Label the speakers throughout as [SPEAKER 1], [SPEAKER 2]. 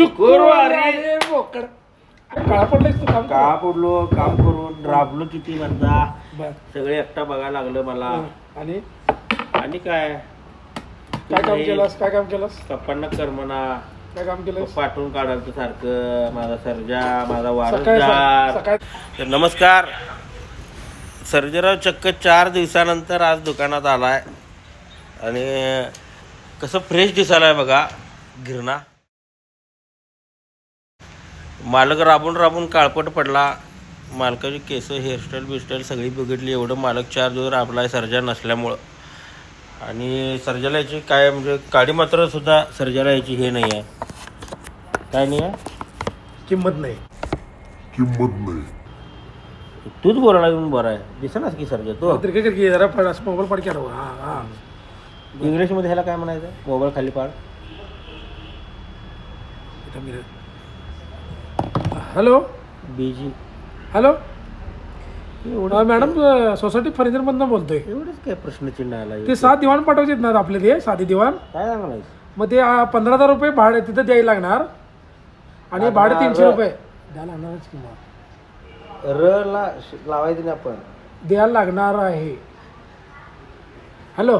[SPEAKER 1] शुक्रवारी.
[SPEAKER 2] बोकड. काळा पडलायस तू? काम
[SPEAKER 1] का पडलो काम करून राबलो किती म्हणता.
[SPEAKER 2] बर.
[SPEAKER 1] सगळे एकटा बघायला लागलं मला.
[SPEAKER 2] आणि?
[SPEAKER 1] आणि काय?
[SPEAKER 2] काय काम केलंस? काय काम केलंस?
[SPEAKER 1] पप्पांना करमना
[SPEAKER 2] काय काम केलंस?
[SPEAKER 1] पाठवून काढायचं सारखं. माझा सर्जा माझा
[SPEAKER 2] सकाळी
[SPEAKER 1] वारसदार
[SPEAKER 2] सकाळी
[SPEAKER 1] तर नमस्कार. सर्जेराव चक्क चार दिवसानंतर आज दुकानात आलाय. आणि कसं फ्रेश दिसायला आहे बघा गिरणा मालक राबून राबून काळपट पडला. मालकाची केस हेअरस्टाईल बिस्टाईल सगळी बिघडली. एवढं मालक चार दिवस राबलाय सर्जा नसल्यामुळं. आणि सर्जाला याची काय म्हणजे गाडी मात्र सुद्धा सर्जाला याची हे नाही आहे काय नाही. आहे
[SPEAKER 2] किंमत नाही.
[SPEAKER 1] तूच बोलायला येऊन बरं आहे. दिसेनाच की सर्जा तो?
[SPEAKER 2] तर काय कर की जरा पड असं मोबाईल पड की राहू हा हा.
[SPEAKER 1] इंग्लिशमध्ये ह्याला काय म्हणायचं मोबाईल खाली पाड.
[SPEAKER 2] हॅलो
[SPEAKER 1] बीजी।
[SPEAKER 2] हॅलो
[SPEAKER 1] एवढं
[SPEAKER 2] मॅडम सोसायटी फर्निचर मधनं बोलतोय.
[SPEAKER 1] एवढंच काय प्रश्नचिन्ह आला
[SPEAKER 2] ते सात दिवाण पाठवायचे ना आपले ते साधे दिवाण?
[SPEAKER 1] काय सांगायचं?
[SPEAKER 2] मग ते अं, पंधरा हजार रुपये भाडे तिथं द्यायला लागणार. आणि भाडे तीनशे रुपये. द्यायला लागणारच की मग?
[SPEAKER 1] र ला लावायचं नाही आपण.
[SPEAKER 2] द्यायला लागणार आहे. हॅलो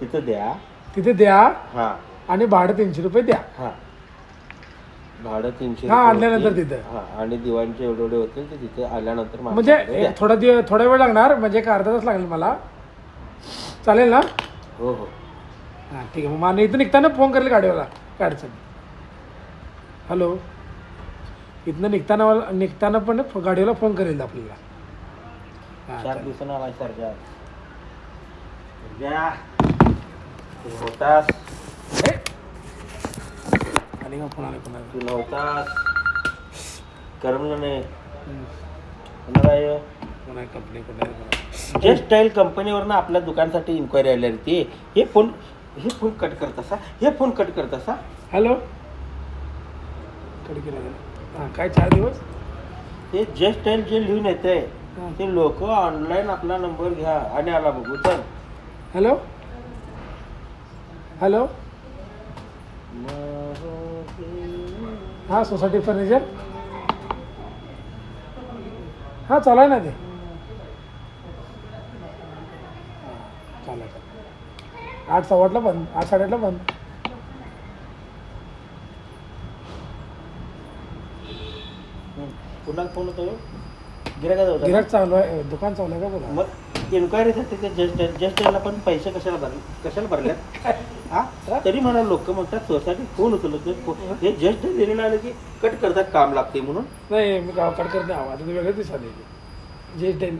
[SPEAKER 1] तिथं द्या.
[SPEAKER 2] तिथे द्या.
[SPEAKER 1] हा.
[SPEAKER 2] आणि भाडं तीनशे रुपये द्या.
[SPEAKER 1] हा. भाडं तीनशे
[SPEAKER 2] हा
[SPEAKER 1] रुपये
[SPEAKER 2] आणल्यानंतर
[SPEAKER 1] होतील.
[SPEAKER 2] तिथं.
[SPEAKER 1] हा आणि दिवाणचे एवढे एवढे होतील ते तिथे आल्यानंतर
[SPEAKER 2] म्हणजे
[SPEAKER 1] कडे द्या.
[SPEAKER 2] एक थोडा दिवस थोडा वेळ लागणार म्हणजे एक अर्धा तास लागेल मला. चालेल ना?
[SPEAKER 1] हो हो.
[SPEAKER 2] हां ठीक आहे. मग मला इथं निघताना फोन करेल गाडीवाला काय अडचण नाही. हॅलो? इथनं निघताना मला निघताना पण फ- गाडीवाला फोन करेल आपल्याला. हां,
[SPEAKER 1] चार. दिवसानं आलाय सरजा होतास
[SPEAKER 2] का फोन आला कोणाला
[SPEAKER 1] तू नव्हतास करमलं नाही
[SPEAKER 2] कोणा कंपनी
[SPEAKER 1] स्टाईल कंपनीवरनं आपल्या दुकानासाठी इन्क्वायरी आली रे ती. हे फोन हे फोन कट करत असा हे फोन कट करत असा
[SPEAKER 2] हॅलो केला हां काय चार दिवस?
[SPEAKER 1] हे जे स्टाईल जे लिहून येते
[SPEAKER 2] हां.
[SPEAKER 1] ते लोक ऑनलाईन आपला नंबर घ्या आणि आला बघू चल.
[SPEAKER 2] हॅलो हॅलो हां सोसायटी फर्निचर हां चालू आहे ना ते. चालेल चालेल. आठ सव्वाटला बंद आठ साडेआठला बंद.
[SPEAKER 1] पुन्हा फोन होतो. गिरायका जाऊ
[SPEAKER 2] गिराक चालू आहे दुकान चालू आहे का बोला?
[SPEAKER 1] मग इन्क्वायरीसाठी ते जस्ट जस्ट स्टाईलला पण पैसे कशाला भरले कशाला भरले हा? तरी मला लोक म्हणतात सोसायटी फोन उचलत हे जस्ट लिहिलेलं आलं की कट करतात काम लागते म्हणून.
[SPEAKER 2] नाही मी गावाकडे करते आवाज वेगळं दिसाले जे स्टाईल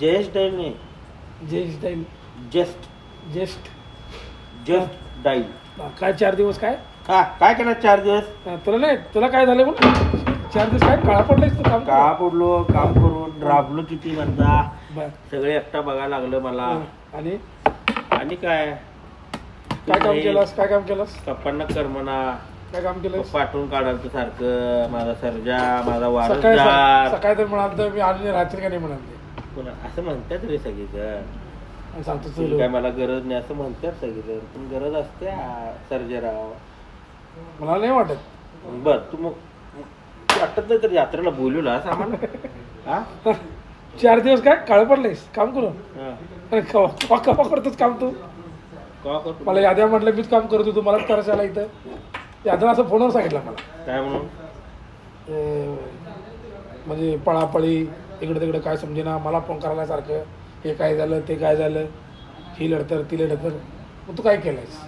[SPEAKER 1] जे स्टाईल नाही.
[SPEAKER 2] जे स्टाईल
[SPEAKER 1] जस्ट.
[SPEAKER 2] जेस्ट.
[SPEAKER 1] जस्ट डाईल
[SPEAKER 2] काय चार दिवस काय?
[SPEAKER 1] हा काय करणार चार दिवस?
[SPEAKER 2] तुला नाही तुला काय झालं म्हणून चार दिवस काय? काळा पडलायस तू काम
[SPEAKER 1] का पडलो काम करून राबलो किती म्हणता
[SPEAKER 2] बर.
[SPEAKER 1] सगळे एकटा बघायला लागलं मला.
[SPEAKER 2] आणि?
[SPEAKER 1] आणि काय?
[SPEAKER 2] काय काम केलंस? काय काम केलंस?
[SPEAKER 1] पप्पांना करमना
[SPEAKER 2] काय काम केलंस?
[SPEAKER 1] पाठवून काढायचं सारखं. माझा सर्जा माझा वारसदार.
[SPEAKER 2] सकाळी तर म्हणाल तर मी आले रात्री का नाही म्हणाल
[SPEAKER 1] असं म्हणतात रे
[SPEAKER 2] आणि सांगतो
[SPEAKER 1] तुला. काय मला गरज नाही असं म्हणतात सगळीजण. पण गरज असते सर्जेराव.
[SPEAKER 2] मला नाही वाटत.
[SPEAKER 1] बर तू मग वाटत नाही तर यात्रेला बोलवलास आम्हाला हा
[SPEAKER 2] चार दिवस काय? काळ पडलायस. काम करून. अरे कवा कवा- कवा करतोस काम तू?
[SPEAKER 1] का करतो?
[SPEAKER 2] मला याद्या म्हटलं मीच काम करत होतो. मलाच करायचं आला इथं. यादव असं फोनवर सांगितलं मला.
[SPEAKER 1] काय म्हणून?
[SPEAKER 2] अं, म्हणजे पळापळी इकडे तिकडे काय समजेना मला फोन करायला सारखं हे काय झालं ते काय झालं? ही लढतर ती लढतर. मग तू काय केलंयस?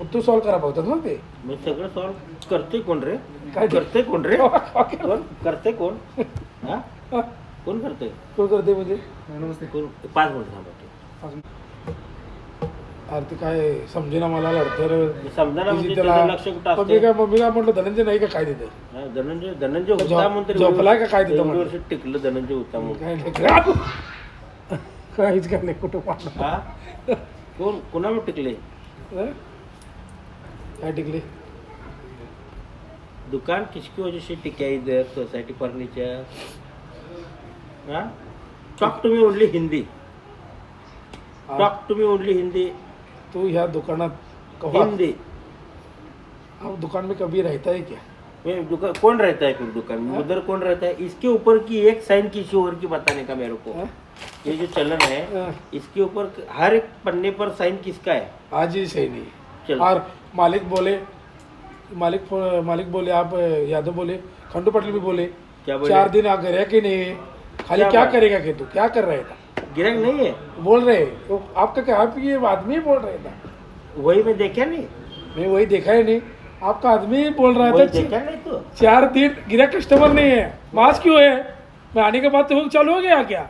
[SPEAKER 2] मग तू सॉल्व करा बघतात ना ते.
[SPEAKER 1] मी सगळं सॉल्व करते कोण रे?
[SPEAKER 2] काय ते?
[SPEAKER 1] करते कोण रे?
[SPEAKER 2] कोण?
[SPEAKER 1] करते कोण? हा. कोण करते
[SPEAKER 2] करते म्हणजे? नमस्ते.
[SPEAKER 1] कोण? पाच मिनिट थांबा
[SPEAKER 2] अरे ते काय समजेना मला लढतर
[SPEAKER 1] समजा म्हणजे
[SPEAKER 2] त्याला
[SPEAKER 1] त्याचं लक्ष कुठं
[SPEAKER 2] मग मी
[SPEAKER 1] असते
[SPEAKER 2] काय मग मी काय म्हटलं धनंजय नाही का काय
[SPEAKER 1] हा, धनंजय धनंजय
[SPEAKER 2] झोप-
[SPEAKER 1] होता म्हणून तरी
[SPEAKER 2] झोपलाय का काय तिथं म्हणलं?
[SPEAKER 1] वर्ष टिकलं धनंजय होता म्हणून.
[SPEAKER 2] काय नाही काहीच काय नाही कुठं
[SPEAKER 1] हा? कोण? कोणावर टिकले?
[SPEAKER 2] काय टिकली?
[SPEAKER 1] दुकान किसकी वजह से टिका इधर society furniture? Talk to me only Hindi talk to me only Hindi
[SPEAKER 2] तू ह्या दुकानात कवा
[SPEAKER 1] हिंदी
[SPEAKER 2] आप दुकान में कभी रहता है क्या?
[SPEAKER 1] दुकान कौन रहता है फिर दुकान में? उधर कौन रहता है? इसके ऊपर की एक साइन किसी और की बताने का मेरे को।
[SPEAKER 2] हाँ?
[SPEAKER 1] ये जो चलन है
[SPEAKER 2] हाँ,
[SPEAKER 1] इसके ऊपर हर एक पन्ने पर साइन किसका है?
[SPEAKER 2] आज ही सही नहीं
[SPEAKER 1] चल।
[SPEAKER 2] और मालिक बोले मालिक मालिक बोले आप यादव बोले खंडू पटेल भी बोले
[SPEAKER 1] क्या बोले?
[SPEAKER 2] चार दिन आ गया कि नहीं खाली
[SPEAKER 1] क्या
[SPEAKER 2] क्या करेगा कि तू क्या कर रहे था?
[SPEAKER 1] गिरक नहीं है।
[SPEAKER 2] बोल रहे तो आपका क्या आप ये आदमी बोल रहे था?
[SPEAKER 1] वही मैं देखा नहीं।
[SPEAKER 2] मैं वही देखा ही नहीं। आपका आदमी बोल रहा था
[SPEAKER 1] देखा नहीं तो?
[SPEAKER 2] चार दिन गिरा कस्टमर नहीं है। मास क्यों है? मैं आने के बाद तो चालू हो गया क्या?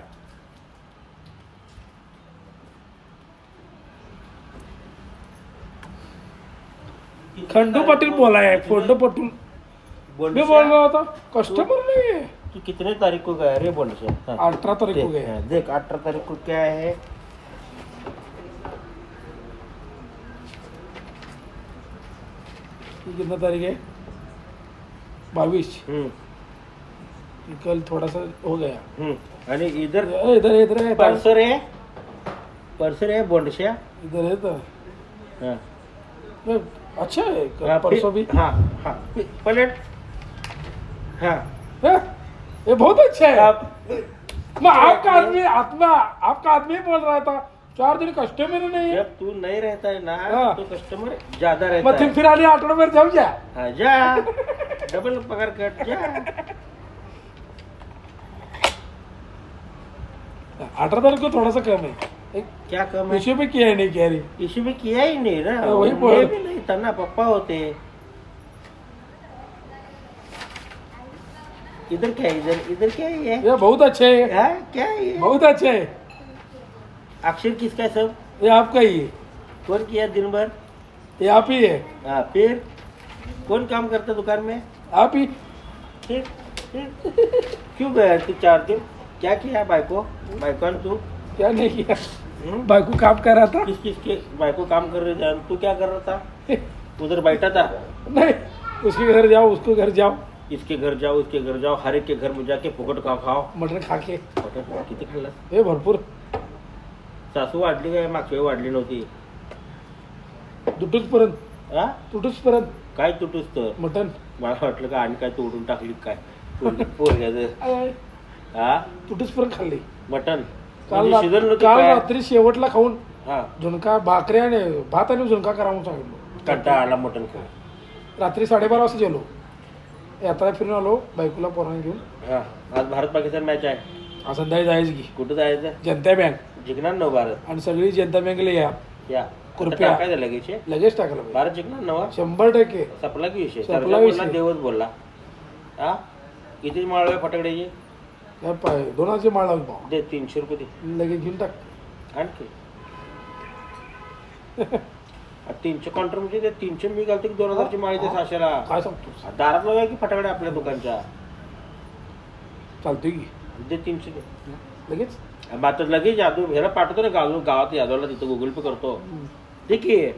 [SPEAKER 2] खंडू पाटिल बोला है खंडू पाटिल।
[SPEAKER 1] बोल
[SPEAKER 2] मैं बोल रहा था कस्टमर नहीं है।
[SPEAKER 1] तू कितने तारीख को गया रे बोल से? हाँ,
[SPEAKER 2] अठारह तारीख को
[SPEAKER 1] देख,
[SPEAKER 2] गए
[SPEAKER 1] हाँ, देख अठारह तारीख को क्या है?
[SPEAKER 2] कितना तारीख है? बाईस।
[SPEAKER 1] हम्म।
[SPEAKER 2] कल थोड़ा सा हो गया।
[SPEAKER 1] हम्म। आणि इधर
[SPEAKER 2] इधर इधर है
[SPEAKER 1] परसर है? परसर है बोंडशा
[SPEAKER 2] इधर है तो।
[SPEAKER 1] हाँ।
[SPEAKER 2] अच्छा है परसों भी।
[SPEAKER 1] हाँ हाँ। पलट। हाँ।
[SPEAKER 2] ये बहुत अच्छा है।
[SPEAKER 1] आप
[SPEAKER 2] मैं आपका आदमी आत्मा आपका आदमी बोल रहा था चार दिन कस्टमर नहीं है।
[SPEAKER 1] जब तू नहीं रहता है ना
[SPEAKER 2] हाँ.
[SPEAKER 1] तो कस्टमर ज्यादा रहता है।
[SPEAKER 2] फिर आली आठवड्याभर जाऊ द्या
[SPEAKER 1] हाँ जा। डबल पगार कट जा।
[SPEAKER 2] अठारह तारीख को थोड़ा सा कम है।
[SPEAKER 1] क्या कम है?
[SPEAKER 2] इश्यू पे किया है नहीं कह रही।
[SPEAKER 1] इसी में किया ही नहीं ना।
[SPEAKER 2] वही बोल-
[SPEAKER 1] भी नहीं था ना पप्पा होते। इधर क्या है इधर इधर क्या है ये?
[SPEAKER 2] ये बहुत अच्छे है।
[SPEAKER 1] हाँ, क्या है ये?
[SPEAKER 2] बहुत अच्छे है।
[SPEAKER 1] अक्षर किसका है सब?
[SPEAKER 2] ये आपका ही है।
[SPEAKER 1] कौन किया दिन भर?
[SPEAKER 2] ये आप ही है।
[SPEAKER 1] हाँ फिर? कौन काम करता दुकान में?
[SPEAKER 2] आप ही।
[SPEAKER 1] फिर फिर? क्यों गया तू चार दिन? क्या किया भाई को भाई कौन तू?
[SPEAKER 2] क्या नहीं किया।
[SPEAKER 1] हम्म?
[SPEAKER 2] बाइक को काम कर रहा था।
[SPEAKER 1] किस किस के? बायको काम कर रहे थे। तू क्या कर रहा था? उधर बैठा था?
[SPEAKER 2] नहीं उसके घर जाओ उसको घर जाओ।
[SPEAKER 1] इसके घर जाओ उसके घर जाओ हर एक के घर में जाके फुकट खाओ खाओ।
[SPEAKER 2] मटण खा के।
[SPEAKER 1] फुकट किती खाल्लं?
[SPEAKER 2] हे भरपूर।
[SPEAKER 1] सासू वाढली काय मागच्या वेळी वाढली नव्हती?
[SPEAKER 2] दुटूच पर्यंत
[SPEAKER 1] हा
[SPEAKER 2] तुटूच पर्यंत
[SPEAKER 1] काय तुटूस तर
[SPEAKER 2] मटण
[SPEAKER 1] मला वाटलं का आणि काय तोडून टाकली काय? पोर- पोरग्याचं. हा
[SPEAKER 2] तुटूच पर्यंत खाल्ली.
[SPEAKER 1] मटन.
[SPEAKER 2] काल
[SPEAKER 1] म्हणजे शिजन
[SPEAKER 2] रात-
[SPEAKER 1] नव्हतं
[SPEAKER 2] काल
[SPEAKER 1] काय?
[SPEAKER 2] रात्री शेवटला खाऊन
[SPEAKER 1] हा.
[SPEAKER 2] झुणका भाकरी आणि भात आणि झुणका करा म्हणून सांगितलं.
[SPEAKER 1] कंटाळा आला मटन खाऊ
[SPEAKER 2] रात्री साडेबारा वाजता गेलो यात्रा फिरून आलो बायकोला पोरांना घेऊन.
[SPEAKER 1] हा आज भारत पाकिस्तान मॅच आहे.
[SPEAKER 2] आज संध्याकाळी जायचं की.
[SPEAKER 1] कुठं जायचं?
[SPEAKER 2] जनता बँक
[SPEAKER 1] जिंकणार न भारत.
[SPEAKER 2] आणि सगळी जनता बँकेला या.
[SPEAKER 1] या.
[SPEAKER 2] कृपया.
[SPEAKER 1] टाकायचं लगेच हे.
[SPEAKER 2] लगेच टाकायला पाहिजे.
[SPEAKER 1] भारत जिंकणार नवा
[SPEAKER 2] शंभर टक्के.
[SPEAKER 1] सपला की विषय?
[SPEAKER 2] संपला
[SPEAKER 1] सरजा बोलला
[SPEAKER 2] विषय.
[SPEAKER 1] देवच बोलला. हा? किती माळवे फटाकड्याचे?
[SPEAKER 2] या पाय दोन हजारची माळ लावून पाहू.
[SPEAKER 1] दे तीनशे रुपये दे.
[SPEAKER 2] लगेच घेऊन टाक.
[SPEAKER 1] आणखी. तीनशे काउंटर म्हणजे ते तीनशे मी घालतो की दोन हजारची माळी ते सहाशेला.
[SPEAKER 2] काय सांगतो
[SPEAKER 1] दारात बघा की फटाकडे आपल्या दुकानच्या.
[SPEAKER 2] चालतोय की.
[SPEAKER 1] दे तीनशे दे.
[SPEAKER 2] लगेच?
[SPEAKER 1] मग आता लगेच यादव ह्याला पाठवतो ना गाव गावात यादवला तिथं गुगल पे करतो. ठीक आहे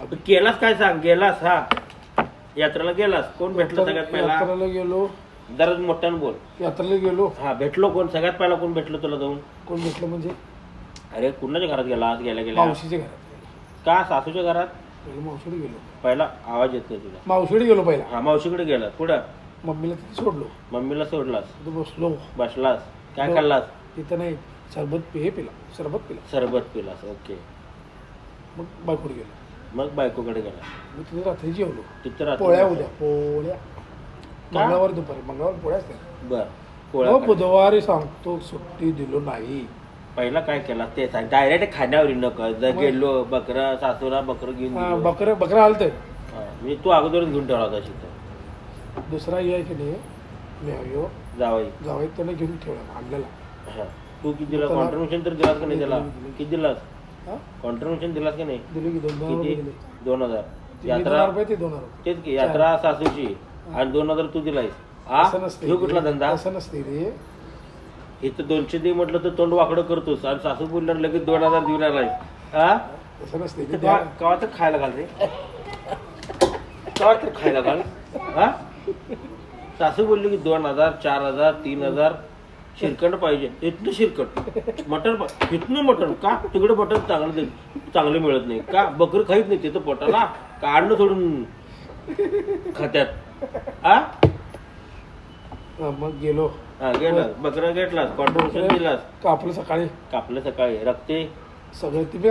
[SPEAKER 1] आता केलास काय सांग? गेलास हा. यात्रेला गेलास? कोण भेटलं सगळ्यात पहिला?
[SPEAKER 2] यात्रेला गेलो.
[SPEAKER 1] जरा मोठ्यानं बोल.
[SPEAKER 2] यात्रेला गेलो.
[SPEAKER 1] हा भेटलो कोण? सगळ्यात पहिला कोण भेटलं तुला जाऊन?
[SPEAKER 2] कोण भेटलं म्हणजे?
[SPEAKER 1] अरे कुणाच्या घरात गेला? आज गेल्या गेल्या?
[SPEAKER 2] मावशीच्या घरात
[SPEAKER 1] का? सासूच्या घरात?
[SPEAKER 2] पहिले मावशीकडे गेलो.
[SPEAKER 1] पहिला आवाज येत नाही तुला
[SPEAKER 2] मावशीकडे गेलो पहिला.
[SPEAKER 1] हा मावशीकडे गेला. पुढं
[SPEAKER 2] मम्मीला तिथे सोडलो.
[SPEAKER 1] मम्मीला सोडलास.
[SPEAKER 2] तिथं बसलो.
[SPEAKER 1] बसलास. काय
[SPEAKER 2] हो.
[SPEAKER 1] खाल्लास?
[SPEAKER 2] तिथं नाही सरबत हे पिला सरबत पिला.
[SPEAKER 1] सरबत पिलास. ओके.
[SPEAKER 2] मग बायकोकडे गेलो.
[SPEAKER 1] मग बायकोकडे गेला.
[SPEAKER 2] मग तिथे रात्री जेवलो.
[SPEAKER 1] तिथं रात्री
[SPEAKER 2] पोळ्या उद्या पोळ्या. मंगळवार दुपारी. मंगळवार पोळ्या असतात
[SPEAKER 1] बर.
[SPEAKER 2] मग बुधवारी सांगतो सुट्टी दिलो नाही.
[SPEAKER 1] पहिला काय केला ते सांग. डायरेक्ट खाण्यावर नको जर गेलो बकरं सासूला बकरं घेऊन
[SPEAKER 2] हा,
[SPEAKER 1] गेलो.
[SPEAKER 2] बकरं बकरं आलत.
[SPEAKER 1] हा, म्हणजे तू अगोदरच घेऊन ठेवला होता तिथं
[SPEAKER 2] दुसरा ये की नाही मी
[SPEAKER 1] जावाई.
[SPEAKER 2] जावई त्याने घेऊन ठेवला आणलेला.
[SPEAKER 1] हा. तू किती दिला?
[SPEAKER 2] त्याला-
[SPEAKER 1] कॉन्ट्रिब्युशन तर दिलास का नाही त्याला. किती दिलास?
[SPEAKER 2] हा?
[SPEAKER 1] कॉन्ट्रिब्युशन दिलास का नाही?
[SPEAKER 2] दिले की दोन दोन रुपये
[SPEAKER 1] किती
[SPEAKER 2] दिले.
[SPEAKER 1] दोन हजार.
[SPEAKER 2] दोन
[SPEAKER 1] यात्रा
[SPEAKER 2] रुपये ते दोन रुपये.
[SPEAKER 1] तेच की यात्रा सासूची. आणि दोन हजार तू दिलायस. हा
[SPEAKER 2] असं नसते
[SPEAKER 1] कुठला धंदा?
[SPEAKER 2] असं नसते रे.
[SPEAKER 1] इथं दोनशे दे म्हटलं तर तोंड वाकडं करतोस. आणि सासू बोलल्यावर लगेच दोन हजार देऊन आलाय हा?
[SPEAKER 2] असं नसते
[SPEAKER 1] इथं
[SPEAKER 2] ते
[SPEAKER 1] कवा कवा तर खायला घाल रे. कवा तर खायला घाल. हा? सासू बोलली की दोन हजार चार हजार तीन हजार. शिरकंड पाहिजे. इथनं शिरकंड. मटण पा- इथनं मटण का? तिकडे मटण चांगलं दे चांगलं मिळत नाही. का? बकरी खाईत नाही तिथं पोटाला? का अन्न सोडून खात्यात? आ
[SPEAKER 2] हा, मग गेलो.
[SPEAKER 1] हा गेला बकरा घेतलास कॉन्ट्रिब्युशन दिलास.
[SPEAKER 2] कापलं सकाळी.
[SPEAKER 1] कापलं सकाळी. रक्ते?
[SPEAKER 2] सगळं ती बी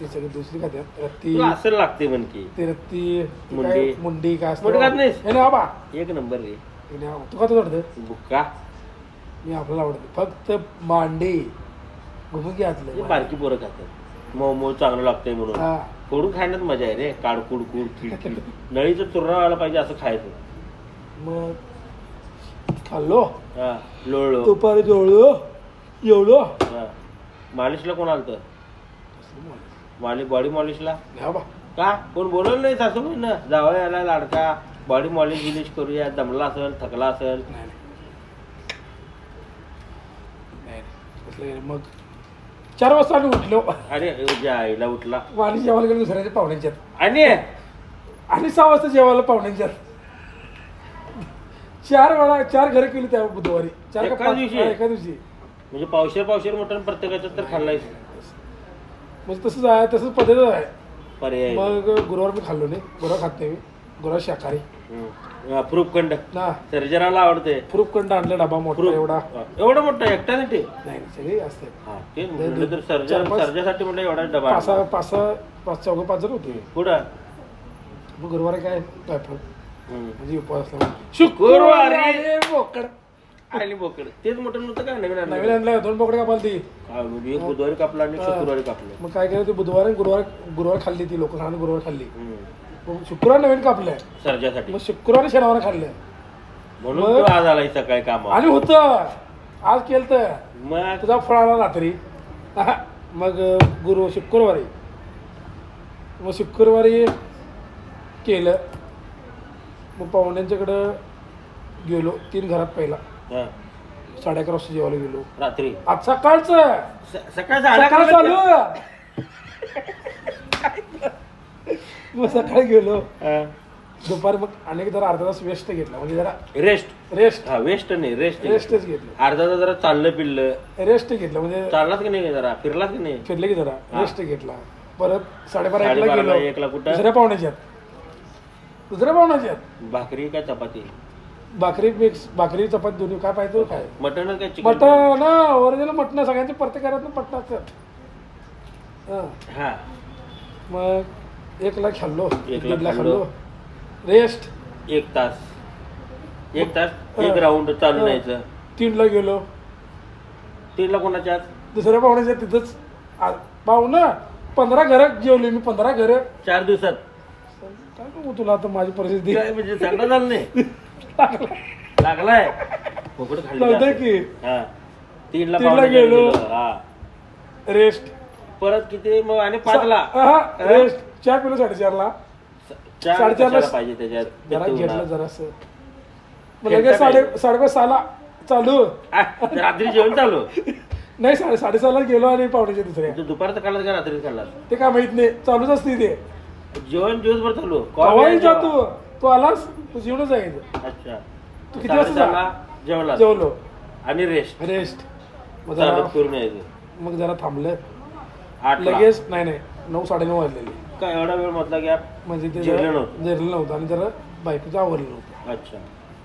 [SPEAKER 2] ते सगळं दुसरी खात्यात रत्ती
[SPEAKER 1] तुला असं लागते म्हण की.
[SPEAKER 2] ते रत्ती ते
[SPEAKER 1] मुंडी.
[SPEAKER 2] काय मुंडी काय असतं
[SPEAKER 1] मुंडी खात नाहीस?
[SPEAKER 2] हे नाही बाबा.
[SPEAKER 1] एक नंबर रे
[SPEAKER 2] हे नाही बाबा. तू खातो वाटतं?
[SPEAKER 1] बुक्का.
[SPEAKER 2] मी आपल्याला आवडते. फक्त मांडी. घुमून
[SPEAKER 1] हे बारकी पोरं खातात. मऊ मऊ चांगलं लागतंय म्हणून.
[SPEAKER 2] हा.
[SPEAKER 1] फोडून खाण्यात मजा आहे रे. काड कुड कुड किड किड नळीचं चुरणा व्हायला पाहिजे असं खायचं.
[SPEAKER 2] मग खाल्लो
[SPEAKER 1] हा लोळलो.
[SPEAKER 2] दुपारी जेवलो जेवलो
[SPEAKER 1] हा. मालिशला कोण आलतं? मालिश बॉडी मॉलिशला?
[SPEAKER 2] नाही बाबा
[SPEAKER 1] का? कोण बोलवलं नाही सासूबाई ना जावं याला लाडका. बॉडी मॉलिश गिलिश करूया. दमला असेल थकला असेल.
[SPEAKER 2] नाही नाही. नाही, कसलं काय, मग चार वाजता आम्ही उठलो.
[SPEAKER 1] अरे उद्या आईला उठला.
[SPEAKER 2] आणि जेवायला गेलो दुसऱ्याच्या पाहुण्यांच्यात
[SPEAKER 1] आणि?
[SPEAKER 2] आणि सहा वाजता जेवायला पाहुण्यांच्यात चार वेळा चार घरं केली त्या बुधवारी. चार का
[SPEAKER 1] एका
[SPEAKER 2] पाच
[SPEAKER 1] दिवशी?
[SPEAKER 2] हा, एका दिवशी.
[SPEAKER 1] म्हणजे पावशेर पावशेर मटण प्रत्येकाचं तर खाल्लायस
[SPEAKER 2] म्हणजे तसंच आहे तसंच पद्धत आहे.
[SPEAKER 1] पर्याय
[SPEAKER 2] मग गुरुवार मी खाल्लो नाही. गुरुवार खात नाही मी. गुरुवार शाकाहारी.
[SPEAKER 1] प्रूफ कंड
[SPEAKER 2] ना.
[SPEAKER 1] सर्जराला आवडते
[SPEAKER 2] प्रूफ कंड आणला डबा मोठा एवढा.
[SPEAKER 1] एवढा मोठा एकट्यासाठी
[SPEAKER 2] नाही सगळी असते.
[SPEAKER 1] हा ते म्हटलं तर
[SPEAKER 2] चार पाच-
[SPEAKER 1] सर्जासाठी म्हटलं एवढा डबा
[SPEAKER 2] पाच सहा पाच सहा पाच चौघ पाच जण होते
[SPEAKER 1] पुढं
[SPEAKER 2] मग गुरुवारी काय? काय फळ. म्हणजे उपवास
[SPEAKER 1] शुक्रवारी.
[SPEAKER 2] अरे बोकड.
[SPEAKER 1] आणि बोकड. तेच मटण नव्हतं काय नवीन
[SPEAKER 2] नवीन
[SPEAKER 1] आणलं
[SPEAKER 2] दोन बोकडे कापाल ती.
[SPEAKER 1] काय एक बुधवारी कापला आणि शुक्रवारी कापलं.
[SPEAKER 2] मग काय केलं ते बुधवार आणि गुरुवार गुरुवार खाल्ली ती लोक खाणं गुरुवार खाल्ली.
[SPEAKER 1] हम्म.
[SPEAKER 2] मग शुक्रवार नवीन कापलंय.
[SPEAKER 1] सर्जासाठी.
[SPEAKER 2] मग शुक्रवारी शनिवार खाल्लं
[SPEAKER 1] म्हणून तो आज आलाय सकाळी कामा
[SPEAKER 2] आणि होतं. आज केलं तर
[SPEAKER 1] मग?
[SPEAKER 2] तुझा फळ आला रात्री मग गुरु शुक्रवारी. मग शुक्रवारी केलं. मग पाहुण्यांच्याकडं गेलो तीन घरात पहिला.
[SPEAKER 1] हा.
[SPEAKER 2] साडे अकरा वाजता जेवायला गेलो.
[SPEAKER 1] रात्री.
[SPEAKER 2] आज सकाळचं.
[SPEAKER 1] स- सकाळी साडे
[SPEAKER 2] सकाळ
[SPEAKER 1] अकरा
[SPEAKER 2] चालू. मग सकाळी गेलो.
[SPEAKER 1] हा.
[SPEAKER 2] दुपारी मग अनेक जरा अर्धा तास वेस्ट घेतला. म्हणजे जरा
[SPEAKER 1] रेस्ट
[SPEAKER 2] रेस्ट
[SPEAKER 1] हा वेस्ट नाही रेस्ट
[SPEAKER 2] रेस्टच घेतलं.
[SPEAKER 1] अर्धा तास जरा चाललं पिल्लं.
[SPEAKER 2] रेस्ट घेतलं म्हणजे
[SPEAKER 1] चाललाच की नाही जरा? फिरलाच की नाही?
[SPEAKER 2] फिरले की जरा. रेस्ट घेतला. परत साडेबारा एकला
[SPEAKER 1] साडेबाराला
[SPEAKER 2] गेलो.
[SPEAKER 1] एकला कुठं?
[SPEAKER 2] दुसऱ्या पाहुण्याच्यात दुसऱ्या पाहुण्याच्यात
[SPEAKER 1] भाकरी काय चपाती?
[SPEAKER 2] भाकरी मिक्स भाकरी चपाती दोन्ही काय पाहिजे तो काय?
[SPEAKER 1] मटण काय चिकन
[SPEAKER 2] मटण ना ओरिजिनल मटण सगळ्यांचे प्रत्येकात मटण असतात. हां.
[SPEAKER 1] हा.
[SPEAKER 2] मग एक लाख खाल्लो
[SPEAKER 1] एक लाख
[SPEAKER 2] दीड लाख
[SPEAKER 1] खाल्लो.
[SPEAKER 2] खाल्लो. रेस्ट
[SPEAKER 1] एक तास. एक तास एक राऊंड चालू. न्यायचं
[SPEAKER 2] तीनला गेलो.
[SPEAKER 1] तीनला कोणाच्या
[SPEAKER 2] दुसऱ्या पाहुण्याच्या तिथंच. आ- पाहुणं पंधरा घरं जेवले मी पंधरा घरं.
[SPEAKER 1] चार दिवसात.
[SPEAKER 2] काय बघू तुला आता माझी परिस्थिती?
[SPEAKER 1] काय म्हणजे चांगलं झालं नाही? लागलाय. फुकट खाल्ली का? हा. तीनला
[SPEAKER 2] तीनला
[SPEAKER 1] पावणे
[SPEAKER 2] गेलो.
[SPEAKER 1] गेलो. हा.
[SPEAKER 2] रेस्ट.
[SPEAKER 1] परत किती? मग आणि पाचला?
[SPEAKER 2] रेस्ट. चार किलो साडेचारला.
[SPEAKER 1] चार
[SPEAKER 2] साडेचारला-
[SPEAKER 1] कशाला पाहिजे त्याच्यात?
[SPEAKER 2] जरा घेतलं? जरासं. मग लगेच साडे
[SPEAKER 1] काय?
[SPEAKER 2] साडेपाच सहाला चालू.
[SPEAKER 1] आ, रात्री जेवण चालू?
[SPEAKER 2] नाही साडे साडेसहाला गेलो आणि पाहुण्याच्या दुसऱ्या.
[SPEAKER 1] तू दुपारचं खाल्लास का रात्री खाल्लास?
[SPEAKER 2] ते काय माहीत नाही. चालूच असते ते
[SPEAKER 1] जेवण दिवसभर चालू.
[SPEAKER 2] कवाही? जातो. तू आलास तू जेवणच जायचं
[SPEAKER 1] अच्छा.
[SPEAKER 2] तू किती वाजता
[SPEAKER 1] साडेसहाला जेवला
[SPEAKER 2] जेवलो.
[SPEAKER 1] आणि रेस्ट
[SPEAKER 2] रेस्ट मग जरा
[SPEAKER 1] चालत यायचं.
[SPEAKER 2] मग जरा थांबलं.
[SPEAKER 1] आठ
[SPEAKER 2] लगेच नाही नाही. नऊ साडेनऊ वाजलेले.
[SPEAKER 1] काय एवढा वेळ म्हटला गॅप
[SPEAKER 2] म्हणजे ते
[SPEAKER 1] जेवलं
[SPEAKER 2] जरा-
[SPEAKER 1] नव्हतं.
[SPEAKER 2] जेवलं नव्हतं आणि जरा बायकोचं आवरलं नव्हतं.
[SPEAKER 1] अच्छा.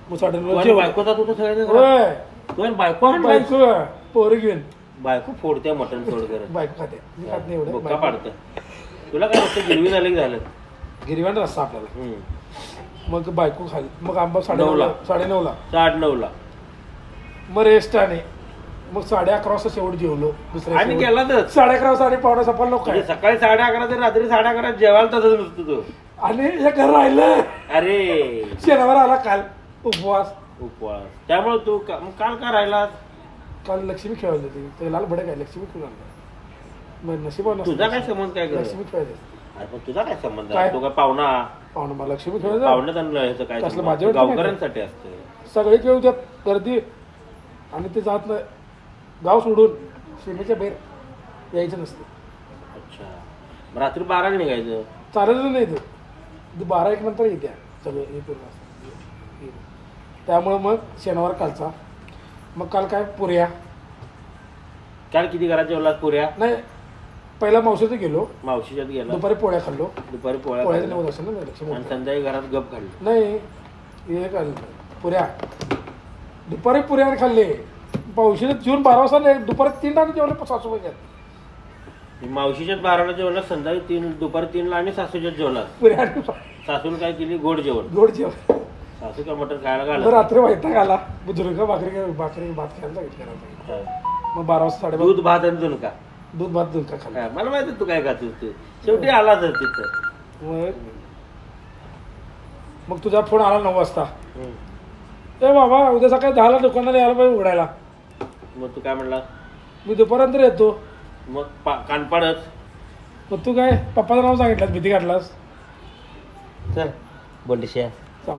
[SPEAKER 2] मग साडेनऊ
[SPEAKER 1] तू आणि बायको जात होतो सगळ्यांनी घरात?
[SPEAKER 2] होय.
[SPEAKER 1] तू आणि बायको?
[SPEAKER 2] बायको पोरं घेऊन.
[SPEAKER 1] बायको फोडते मटण सोड करत.
[SPEAKER 2] बायको खाते. मी खात नाही एवढं.
[SPEAKER 1] बुक्का
[SPEAKER 2] बायको-
[SPEAKER 1] पाडतं. तुला काय वाटतं गिरवी झालं की झालं?
[SPEAKER 2] गिरव्यान रस्ता आपल्याला.
[SPEAKER 1] हम्म.
[SPEAKER 2] मग बायको खाली मग आंबा साडे
[SPEAKER 1] नऊला.
[SPEAKER 2] नऊला साडे नऊला.
[SPEAKER 1] साठ नऊला.
[SPEAKER 2] मग रेस्ट आणि मग साडे अकरा वाजता शेवट जेवलो दुसऱ्या
[SPEAKER 1] आणि
[SPEAKER 2] शेवट.
[SPEAKER 1] गेला तर?
[SPEAKER 2] साडे अकरा साडे पावणा सफल लोक
[SPEAKER 1] म्हणजे सकाळी साडे अकरा ते रात्री साडे अकरा जेवायला तसंच नुसतं तू.
[SPEAKER 2] आणि हे घर राहिलं.
[SPEAKER 1] अरे.
[SPEAKER 2] शनिवार आला काल उपवास.
[SPEAKER 1] उपवास. त्यामुळे तू का- मग काल का राहिलास?
[SPEAKER 2] काल लक्ष्मी खेळवली होती. ते लाल भडक आहे लक्ष्मी खेळून आणलं
[SPEAKER 1] तुझा काय संबंध काय कर
[SPEAKER 2] लक्ष्मी खेळायचे
[SPEAKER 1] अरे पण तुझा काय संबंध
[SPEAKER 2] काय?
[SPEAKER 1] आहे तू काय पाहुणा?
[SPEAKER 2] पाहुणा मला लक्ष्मी खेळायचं
[SPEAKER 1] पाहुण्यात आणलं ह्याचं काय
[SPEAKER 2] कसलं
[SPEAKER 1] संबंध?
[SPEAKER 2] माझ्यावर तर
[SPEAKER 1] गावकऱ्यांसाठी असतं
[SPEAKER 2] सगळे खेळू त्यात गर्दी. आणि ते जात नाही. गाव सोडून सीमेच्या बाहेर यायचं नसतं.
[SPEAKER 1] अच्छा. मग रात्री बारा निघायचं?
[SPEAKER 2] चालतच नाही ते बारा एक नंतर येत्या. हे. हे. त्यामुळं मग शनिवार कालचा. मग काल काय? पुऱ्या.
[SPEAKER 1] काल किती घरात जेवलात पुऱ्या?
[SPEAKER 2] नाही पहिला मावशीचं गेलो.
[SPEAKER 1] मावशीच्यात गेला.
[SPEAKER 2] दुपारी पोळ्या खाल्लो.
[SPEAKER 1] दुपारी पोळ्या
[SPEAKER 2] पोळ्याचं
[SPEAKER 1] खाल्ल्या.
[SPEAKER 2] नव्हत असेल ना लक्ष
[SPEAKER 1] आणि संध्याकाळी घरात गप खाल्ली.
[SPEAKER 2] नाही हे खाल्लं पुऱ्या. दुपारी पुऱ्या खाल्ले. पावशीने जून बारा वाजता नाही, दुपारी तीन टाइम जेवले सासूबाई घ्यात
[SPEAKER 1] मावशीच्यात बाराला जेवला संध्याकाळी तीन दुपारी तीनला आणि सासूच्यात जेवला.
[SPEAKER 2] पुऱ्या आणि
[SPEAKER 1] सासून काय केली? गोड जेवण.
[SPEAKER 2] गोड जेवण.
[SPEAKER 1] सासू का मटण खायला
[SPEAKER 2] मग
[SPEAKER 1] घाला
[SPEAKER 2] रात्री वैताग आला. बुजुर्ग भाकरी भाकरी भात खायला सांगितलं. मग बारा वाजता साडेबारा
[SPEAKER 1] दूध भात आणि झुणका.
[SPEAKER 2] दूध भात दूध का खाल्ला
[SPEAKER 1] मला माहिती तू काय खातोस तू. शेवटी आला तर तिथं.
[SPEAKER 2] मग? मग तुझा फोन आला नऊ वाजता.
[SPEAKER 1] हम्म.
[SPEAKER 2] ए बाबा उद्या सकाळी दहाला दुकानाला यायला पाहिजे उघडायला.
[SPEAKER 1] मग तू काय म्हणला?
[SPEAKER 2] मी दुपारनंतर येतो.
[SPEAKER 1] मग पा कानपाडच
[SPEAKER 2] मग तू काय पप्पाचं नाव सांगितलं भीती काढलास
[SPEAKER 1] चल बंडशा